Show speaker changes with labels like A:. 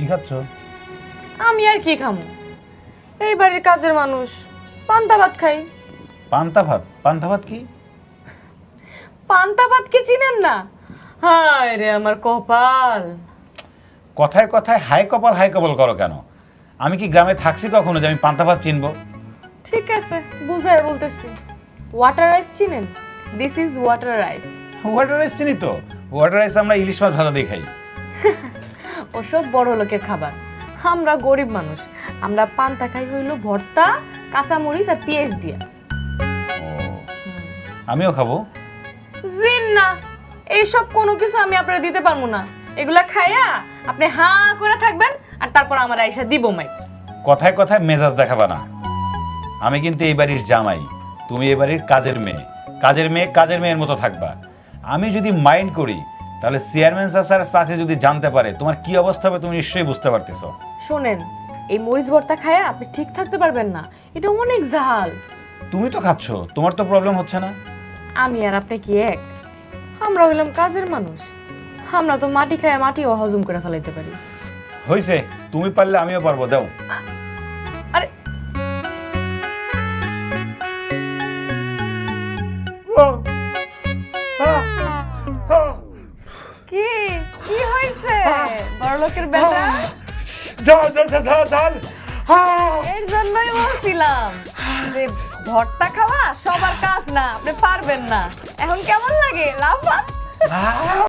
A: কি খাচ্ছ?
B: আমি আর কি খামু? এই বাড়ির কাজের মানুষ। পান্তা ভাত খাই।
A: পান্তা ভাত? পান্তা ভাত কি?
B: পান্তা ভাত কি চিনেন না? হায় রে আমার কপাল।
A: কথায় কথায় হাই কপাল হাই কপাল করো কেন? আমি কি গ্রামে থাকছি কখনো যে আমি পান্তা ভাত চিনবো?
B: ঠিক আছে বুঝাই বলতেছি। ওয়াটার রাইস চিনেন? This is water rice
A: water rice চিনি তো? ওয়াটার রাইস আমরা ইলিশ মাছ ভাজা দিয়ে খাই।
B: ওসব বড় লোকের খাবার। আমরা গরিব মানুষ। আমরা পান্তা খাই হইল ভর্তা কাঁচামরিচ আর পেঁয়াজ দিয়া।
A: আমিও খাব।
B: জিন না এইসব কোনো কিছু আমি আপনারা দিতে পারব না। এগুলা খাইয়া আপনি হাঁ করে থাকবেন আর তারপর আমার আইসা দিব মাই।
A: কথায় কথায় মেজাজ দেখাবা না। আমি কিন্তু এই বাড়ির জামাই তুমি এই বাড়ির কাজের মেয়ে। কাজের মেয়ে কাজের মেয়ের মতো থাকবা। আমি যদি মাইন্ড করি তাহলে চেয়ারম্যান স্যার চাচি যদি জানতে পারে তোমার কি অবস্থা হবে তুমি নিশ্চয়ই বুঝতে পারতেছো।
B: শোনেন এই মরিচ ভর্তা খায়া আপনি ঠিক থাকতে পারবেন না এটা অনেক ঝাল
A: তুমি তো খাচ্ছ তোমার তো প্রবলেম হচ্ছে না।
B: আমি আর আপনি কি এক? আমরা হইলাম কাজের মানুষ। আমরা তো মাটি খায় মাটিও হজম করে ফেলাইতে পারি।
A: হয়েছে তুমি পারলে আমিও পারব দাও।
B: আরে। কি? কি হয়েছে? বড়লোকের বেটা?
A: জল যাও যাও জল
B: এর জন্যই বলছিলাম যে ভর্তা খাওয়া সবার কাজ না আপনি পারবেন না। এখন কেমন লাগে? লাভ